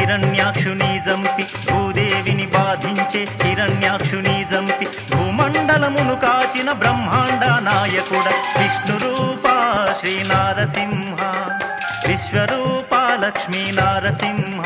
హిరణ్యాక్షుని జంపి భూదేవిని బాధించే హిరణ్యాక్షుని జంపి. భూమండలమును కాచిన బ్రహ్మాండ నాయకుడ విష్ణు రూప శ్రీ నారసింహ విశ్వరూప లక్ష్మీ నారసింహ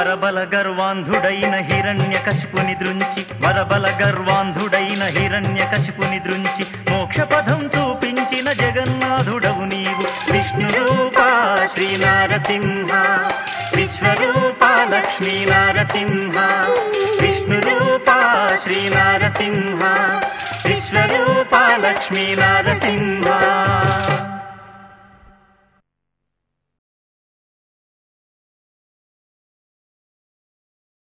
వరబల గర్వాంధుడైన హిరణ్య కశుపుని దృంచి వరబల గర్వాంధుడైన హిరణ్య కశుపుని దృంచి మోక్ష పదం చూపించిన జగన్నాథుడవు నీవు. విష్ణు రూపా శ్రీ నారసింహ విశ్వరూప లక్ష్మీ నారసింహ విష్ణు రూపా శ్రీ నారసింహ విశ్వరూప లక్ష్మీ నారసింహ